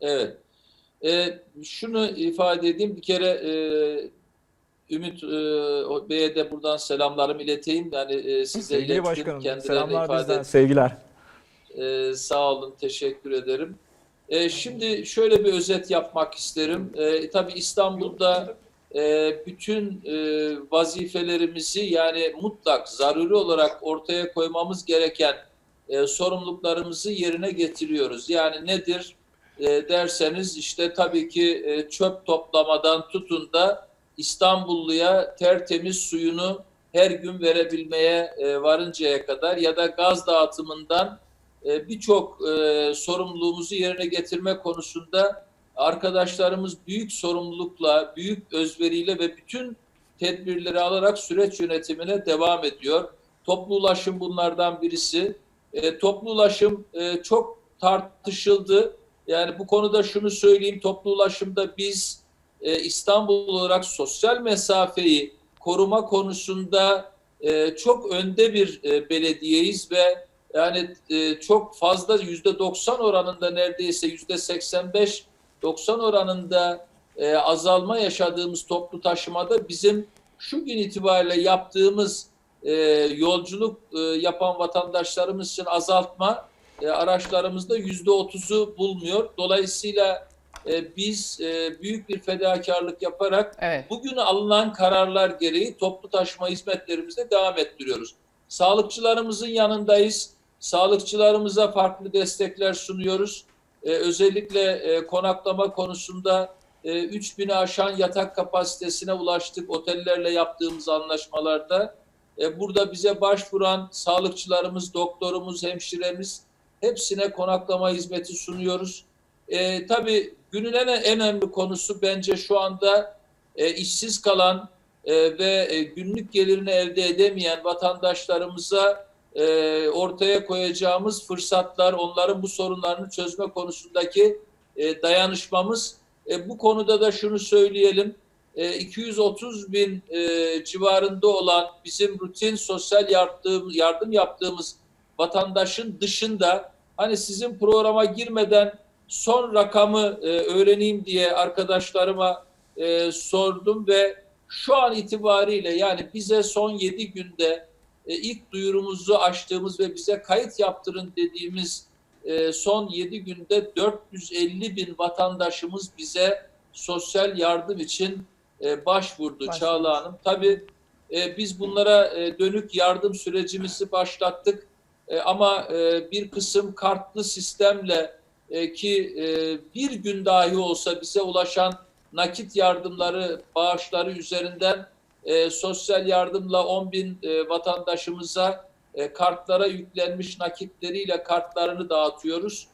Evet. Ee, şunu ifade edeyim. Bir kere e, Ümit e, Bey'e de buradan selamlarımı ileteyim. Yani e, size Sevgili ilettim. başkanım, Kendilerine selamlar ifade bizden, sevgiler. Ee, sağ olun, teşekkür ederim. Ee, şimdi şöyle bir özet yapmak isterim. Ee, tabii İstanbul'da e, bütün e, vazifelerimizi yani mutlak, zaruri olarak ortaya koymamız gereken e, sorumluluklarımızı yerine getiriyoruz. Yani nedir e, derseniz işte tabii ki e, çöp toplamadan tutun da İstanbulluya tertemiz suyunu her gün verebilmeye e, varıncaya kadar ya da gaz dağıtımından birçok sorumluluğumuzu yerine getirme konusunda arkadaşlarımız büyük sorumlulukla, büyük özveriyle ve bütün tedbirleri alarak süreç yönetimine devam ediyor. Toplu ulaşım bunlardan birisi. E, toplu ulaşım e, çok tartışıldı. Yani bu konuda şunu söyleyeyim, toplu ulaşımda biz e, İstanbul olarak sosyal mesafeyi koruma konusunda e, çok önde bir e, belediyeyiz ve yani e, çok fazla yüzde 90 oranında neredeyse yüzde 85 90 oranında e, azalma yaşadığımız toplu taşımada bizim şu gün itibariyle yaptığımız e, yolculuk e, yapan vatandaşlarımız için azaltma e, araçlarımızda yüzde 30'u bulmuyor. Dolayısıyla e, biz e, büyük bir fedakarlık yaparak Evet. Bugün alınan kararlar gereği toplu taşıma hizmetlerimizde devam ettiriyoruz. Sağlıkçılarımızın yanındayız. Sağlıkçılarımıza farklı destekler sunuyoruz. Ee, özellikle e, konaklama konusunda e, 3000'i aşan yatak kapasitesine ulaştık otellerle yaptığımız anlaşmalarda. E, burada bize başvuran sağlıkçılarımız, doktorumuz, hemşiremiz hepsine konaklama hizmeti sunuyoruz. E, tabii günün en, önemli konusu bence şu anda e, işsiz kalan e, ve e, günlük gelirini elde edemeyen vatandaşlarımıza e, ortaya koyacağımız fırsatlar, onların bu sorunlarını çözme konusundaki e, dayanışmamız. E, bu konuda da şunu söyleyelim, e, 230 bin e, civarında olan bizim rutin sosyal yardım, yardım yaptığımız vatandaşın dışında hani sizin programa girmeden son rakamı e, öğreneyim diye arkadaşlarıma e, sordum ve şu an itibariyle yani bize son 7 günde e, ilk duyurumuzu açtığımız ve bize kayıt yaptırın dediğimiz e, son 7 günde 450 bin vatandaşımız bize sosyal yardım için e, başvurdu Başvurmuş. Çağla Hanım. Tabii e, biz bunlara e, dönük yardım sürecimizi başlattık. E, ama e, bir kısım kartlı sistemle e, ki bir gün dahi olsa bize ulaşan nakit yardımları, bağışları üzerinden sosyal yardımla 10 bin vatandaşımıza kartlara yüklenmiş nakitleriyle kartlarını dağıtıyoruz.